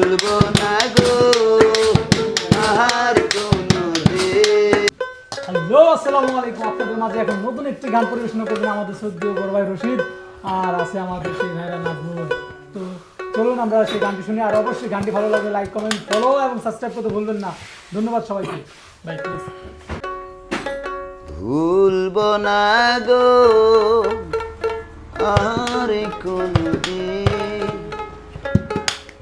ভুলবো না গো কোনো হ্যালো আসসালামু আলাইকুম। আপনাদের মাঝে এখন নতুন একটি গান পরিবেশনা করবেন আমাদের সদ্য বড় ভাই রশিদ আর আছে আমাদের সেই ভাইরা নাজমুল। তো চলুন আমরা সেই গানটি শুনি আর অবশ্যই গানটি ভালো লাগলে লাইক কমেন্ট ফলো এবং সাবস্ক্রাইব করতে ভুলবেন না। ধন্যবাদ সবাইকে। বাই প্লিজ ভুলবো না গো আর কোনো দিন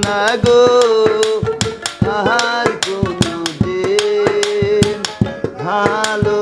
না গো আর কোনো দিন ভালোবাসো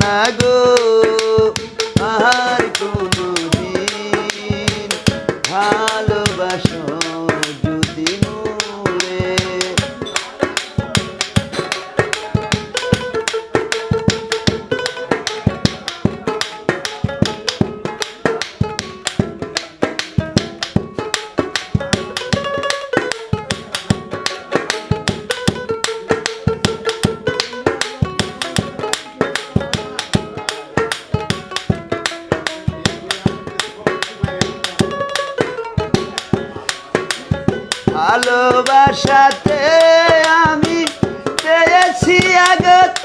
না গো ভালোবাসাতে আমি পেয়েছি আগত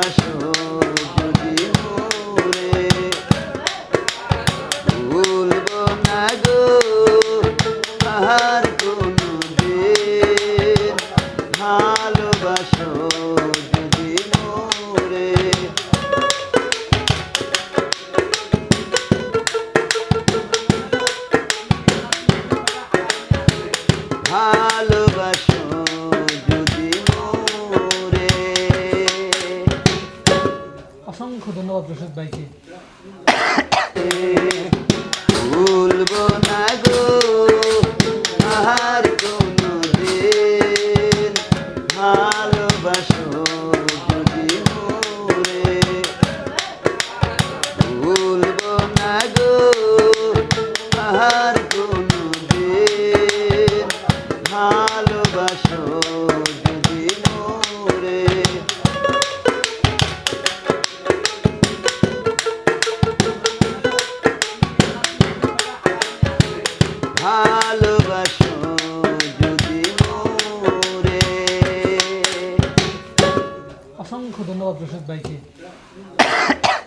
ভালোবাসো যদি মোরে ভুলব না গো আর কোনো অসংখ্য ধন্যবাদ রশিদ ভাইকে। ভুলবো না গো আর কোনো দিন ভালোবাসো